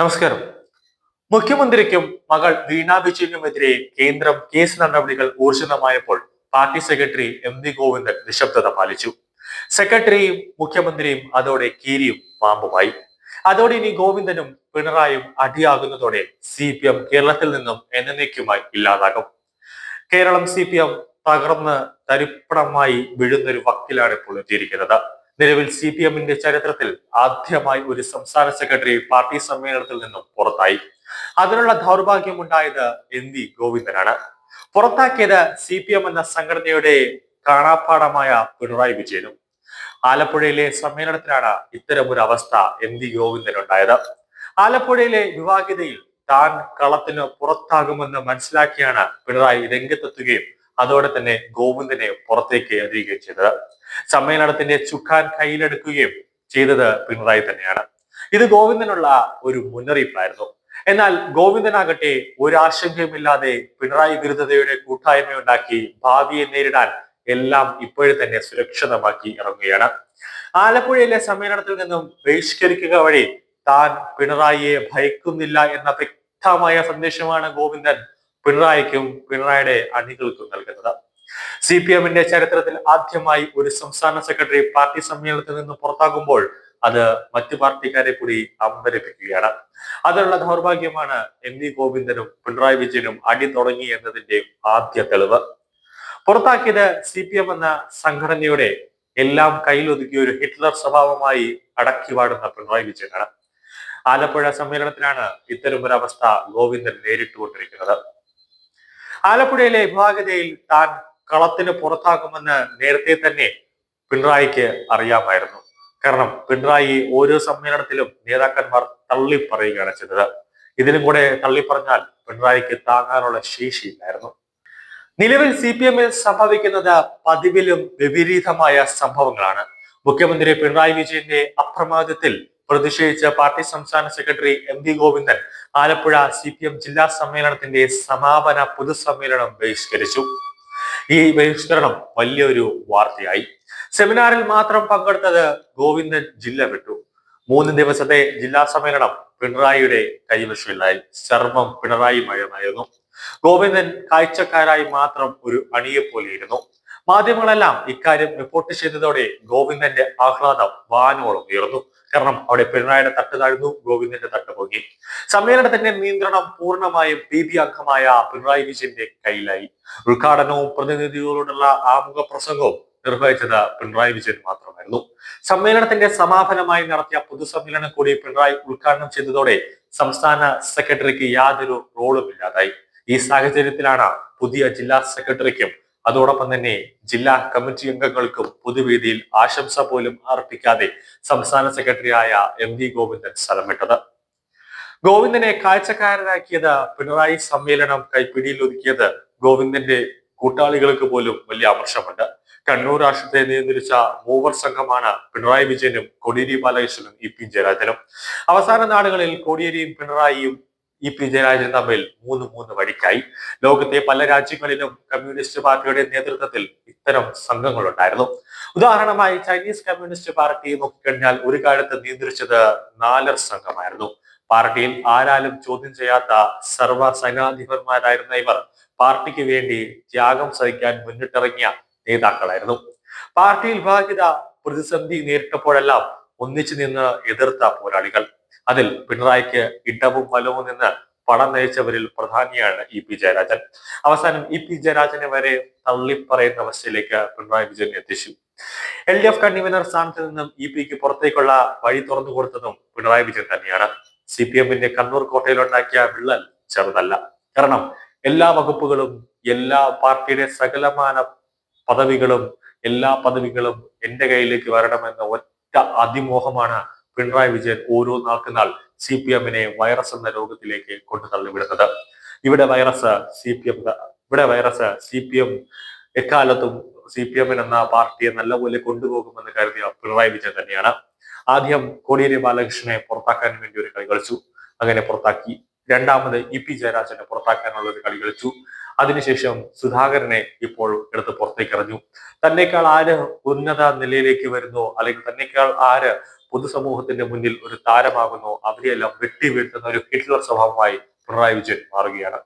നമസ്കാരം. മുഖ്യമന്ത്രിക്കും മകൾ വീണ വിജയനുമെതിരെ കേന്ദ്രം കേസ് നടപടികൾ ഊർജിതമായപ്പോൾ party secretary M V Govindan നിശബ്ദത പാലിച്ചു. സെക്രട്ടറിയും മുഖ്യമന്ത്രിയും അതോടെ കീരിയും പാമ്പുമായി. അതോടെ ഇനി ഗോവിന്ദനും പിണറായും അടിയാകുന്നതോടെ സി പി എം കേരളത്തിൽ നിന്നും എന്നേക്കുമായി ഇല്ലാതാകും. കേരളം സി പി എം തകർന്ന് തരിപ്പണമായി വീഴുന്നൊരു വക്കിലാണ് ഇപ്പോൾ എത്തിയിരിക്കുന്നത്. നിലവിൽ സി പി എമ്മിന്റെ ചരിത്രത്തിൽ ആദ്യമായി ഒരു സംസ്ഥാന സെക്രട്ടറി പാർട്ടി സമ്മേളനത്തിൽ നിന്നും പുറത്തായി. അതിനുള്ള ദൗർഭാഗ്യമുണ്ടായത് എൻ വി ഗോവിന്ദനാണ്. പുറത്താക്കിയത് സി പി എം എന്ന സംഘടനയുടെ കാണാപ്പാടമായ പിണറായി വിജയനും. ആലപ്പുഴയിലെ സമ്മേളനത്തിലാണ് ഇത്തരമൊരു അവസ്ഥ എൻ വി ഗോവിന്ദനുണ്ടായത്. ആലപ്പുഴയിലെ വിവാഹിതയിൽ താൻ കളത്തിന് പുറത്താകുമെന്ന് മനസ്സിലാക്കിയാണ് പിണറായി രംഗത്തെത്തുകയും അതോടെ തന്നെ ഗോവിന്ദനെ പുറത്തേക്ക് എറിയുകയും ചെയ്തത്. സമ്മേളനത്തിന്റെ ചുക്കാൻ കയ്യിലെടുക്കുകയും ചെയ്തത് പിണറായി തന്നെയാണ്. ഇത് ഗോവിന്ദനുള്ള ഒരു മുന്നറിയിപ്പായിരുന്നു. എന്നാൽ ഗോവിന്ദനാകട്ടെ ഒരാശങ്കയുമില്ലാതെ പിണറായി വിരുദ്ധതയുടെ കൂട്ടായ്മയുണ്ടാക്കി ഭാവിയെ നേരിടാൻ എല്ലാം ഇപ്പോഴും തന്നെ സുരക്ഷിതമാക്കി ഇറങ്ങുകയാണ്. ആലപ്പുഴയിലെ സമ്മേളനത്തിൽ നിന്നും ബഹിഷ്കരിക്കുക വഴി താൻ പിണറായിയെ ഭയക്കുന്നില്ല എന്ന വ്യക്തമായ സന്ദേശമാണ് ഗോവിന്ദൻ പിണറായിക്കും പിണറായിയുടെ അണികൾക്കും നൽകുന്നത്. സി പി എമ്മിന്റെ ചരിത്രത്തിൽ ആദ്യമായി ഒരു സംസ്ഥാന സെക്രട്ടറി പാർട്ടി സമ്മേളനത്തിൽ നിന്ന് പുറത്താകുമ്പോൾ അത് മറ്റു പാർട്ടിക്കാരെ കൂടി അമ്പരപ്പിക്കുകയാണ്. അതിനുള്ള ദൗർഭാഗ്യമാണ് എം വി ഗോവിന്ദനും പിണറായി വിജയനും അടി തുടങ്ങി എന്നതിന്റെ ആദ്യ തെളിവ്. പുറത്താക്കിയത് സി പി എം എന്ന സംഘടനയുടെ എല്ലാം കയ്യിലൊതുക്കിയ ഒരു ഹിറ്റ്ലർ സ്വഭാവമായി അടക്കി വാടുന്ന പിണറായി വിജയനാണ്. ആലപ്പുഴ സമ്മേളനത്തിലാണ് ഇത്തരമൊരു അവസ്ഥ ഗോവിന്ദൻ നേരിട്ടുകൊണ്ടിരിക്കുന്നത്. ആലപ്പുഴയിലെ വിഭാഗതയിൽ താൻ കളത്തിന് പുറത്താക്കുമെന്ന് നേരത്തെ തന്നെ പിണറായിക്ക് അറിയാമായിരുന്നു. കാരണം പിണറായി ഓരോ സമ്മേളനത്തിലും നേതാക്കന്മാർ തള്ളി പറയുകയാണ് ചെയ്തത്. ഇതിനും കൂടെ തള്ളി പറഞ്ഞാൽ പിണറായിക്ക് താങ്ങാനുള്ള ശേഷിയില്ലായിരുന്നു. നിലവിൽ സി പി എമ്മിൽ സംഭവിക്കുന്നത് പതിവിലും വിപരീതമായ സംഭവങ്ങളാണ്. മുഖ്യമന്ത്രി പിണറായി വിജയന്റെ അപ്രമാദത്തിൽ പ്രതിഷേധിച്ച പാർട്ടി സംസ്ഥാന secretary M V Govindan Alappuzha C P M ജില്ലാ സമ്മേളനത്തിന്റെ സമാപന പൊതുസമ്മേളനം ബഹിഷ്കരിച്ചു. ഈ ബഹിഷ്കരണം വലിയൊരു വാർത്തയായി. സെമിനാറിൽ മാത്രം പങ്കെടുത്തത് ഗോവിന്ദൻ ജില്ല വിട്ടു. മൂന്ന് ദിവസത്തെ ജില്ലാ സമ്മേളനം പിണറായിയുടെ കൈവശമില്ലായി ചർമ്മം പിണറായി മയമായിരുന്നു. ഗോവിന്ദൻ കാഴ്ചക്കാരായി മാത്രം ഒരു അണിയെ പോലെയിരുന്നു മാധ്യമങ്ങളെല്ലാം ഇക്കാര്യം റിപ്പോർട്ട് ചെയ്തതോടെ ഗോവിന്ദന്റെ ആഹ്ലാദം വാനോളം ഉയർന്നു. കാരണം അവിടെ പിണറായിയുടെ തട്ട് താഴ്ന്നു ഗോവിന്ദന്റെ തട്ട് പൊങ്ങി. സമ്മേളനത്തിന്റെ നിയന്ത്രണം പൂർണമായും പി ബി അംഗമായ പിണറായി വിജയന്റെ കയ്യിലായി. ഉദ്ഘാടനവും പ്രതിനിധികളോടുള്ള ആമുഖ പ്രസംഗവും നിർവഹിച്ചത് പിണറായി വിജയൻ മാത്രമായിരുന്നു. സമ്മേളനത്തിന്റെ സമാപനമായി നടത്തിയ പൊതുസമ്മേളനം കൂടി പിണറായി ഉദ്ഘാടനം ചെയ്തതോടെ സംസ്ഥാന സെക്രട്ടറിക്ക് യാതൊരു റോളും ഇല്ലാതായി. ഈ സാഹചര്യത്തിലാണ് പുതിയ ജില്ലാ സെക്രട്ടറിക്കും അതോടൊപ്പം തന്നെ ജില്ലാ കമ്മിറ്റി അംഗങ്ങൾക്കും പൊതുവേദിയിൽ ആശംസ പോലും അർപ്പിക്കാതെ സംസ്ഥാന സെക്രട്ടറിയായ എം വി ഗോവിന്ദൻ സ്ഥലം വിട്ടത് ഗോവിന്ദനെ കാഴ്ചക്കാരനാക്കിയത് പിണറായി സമ്മേളനം കൈപ്പിടിയിൽ ഒതുക്കിയത് ഗോവിന്ദന്റെ കൂട്ടാളികൾക്ക് പോലും വലിയ അമർഷമുണ്ട് കണ്ണൂർ രാഷ്ട്രത്തെ നിയന്ത്രിച്ച മൂവർ സംഘമാണ് പിണറായി വിജയനും കോടിയേരി ബാലകൃഷ്ണനും ഇ പി ജയരാജനും. അവസാന നാടുകളിൽ കോടിയേരിയും പിണറായിയും ഇ പി ജയരാജൻ തമ്മിൽ മൂന്ന് മൂന്ന് വഴിക്കായി. ലോകത്തെ പല രാജ്യങ്ങളിലും കമ്മ്യൂണിസ്റ്റ് പാർട്ടിയുടെ നേതൃത്വത്തിൽ ഇത്തരം സംഘങ്ങളുണ്ടായിരുന്നു. ഉദാഹരണമായി ചൈനീസ് കമ്മ്യൂണിസ്റ്റ് പാർട്ടി നോക്കിക്കഴിഞ്ഞാൽ ഒരു കാലത്ത് നിയന്ത്രിച്ചത് നാലർ സംഘമായിരുന്നു. പാർട്ടിയിൽ ആരാലും ചോദ്യം ചെയ്യാത്ത സർവ സൈനാധിപന്മാരായിരുന്ന ഇവർ പാർട്ടിക്ക് വേണ്ടി ത്യാഗം സഹിക്കാൻ മുന്നിട്ടിറങ്ങിയ നേതാക്കളായിരുന്നു. പാർട്ടിയിൽ ഭാഗ്യത പ്രതിസന്ധി നേരിട്ടപ്പോഴെല്ലാം ഒന്നിച്ചു നിന്ന് എതിർത്ത പോരാളികൾ. അതിൽ പിണറായിക്ക് ഇടവും വലവും നിന്ന് പണം നയിച്ചവരിൽ പ്രധാനിയാണ് ഇ പി ജയരാജൻ. അവസാനം ഇ പി ജയരാജനെ വരെ തള്ളിപ്പറയുന്ന അവസ്ഥയിലേക്ക് പിണറായി വിജയൻ എത്തിച്ചു. എൽ ഡി എഫ് കൺവീനർ സ്ഥാനത്തു നിന്നും ഇ പിക്ക് പുറത്തേക്കുള്ള വഴി തുറന്നു കൊടുത്തതും പിണറായി വിജയൻ തന്നെയാണ്. സി പി എമ്മിന്റെ കണ്ണൂർ കോട്ടയിലുണ്ടാക്കിയ വിള്ളൽ ചെറുതല്ല. കാരണം എല്ലാ വകുപ്പുകളും എല്ലാ പാർട്ടിയുടെ സകലമാന പദവികളും എല്ലാ പദവികളും എന്റെ കയ്യിലേക്ക് വരണമെന്ന ഒറ്റ അതിമോഹമാണ് പിണറായി വിജയൻ ഓരോ നാൾക്ക് നാൾ സി പി എമ്മിനെ വൈറസ് എന്ന രോഗത്തിലേക്ക് കൊണ്ടു തള്ളിവിടുന്നത്. ഇവിടെ വൈറസ് സി പി എം ഇവിടെ വൈറസ് സി പി എം എക്കാലത്തും സി പി എമ്മിന് എന്ന പാർട്ടിയെ നല്ലപോലെ കൊണ്ടുപോകുമെന്ന് കരുതിയ പിണറായി വിജയൻ തന്നെയാണ്. ആദ്യം കോടിയേരി ബാലകൃഷ്ണനെ പുറത്താക്കാൻ വേണ്ടി ഒരു കളി കളിച്ചു. അങ്ങനെ പുറത്താക്കി. രണ്ടാമത് ഇ പി ജയരാജനെ പുറത്താക്കാനുള്ള ഒരു കളി കളിച്ചു. അതിനുശേഷം സുധാകരനെ ഇപ്പോൾ എടുത്ത് പുറത്തേക്ക് എറിഞ്ഞു. തന്നെക്കാൾ ആര് ഉന്നത നിലയിലേക്ക് വരുന്നോ അല്ലെങ്കിൽ തന്നെക്കാൾ ആര് പൊതുസമൂഹത്തിന്റെ മുന്നിൽ ഒരു താരമാകുന്നു അവരെയെല്ലാം വെട്ടി വീഴ്ത്തുന്ന ഒരു ഹിറ്റ്ലർ സ്വഭാവമായി പിണറായി വിജയൻ മാറുകയാണ്.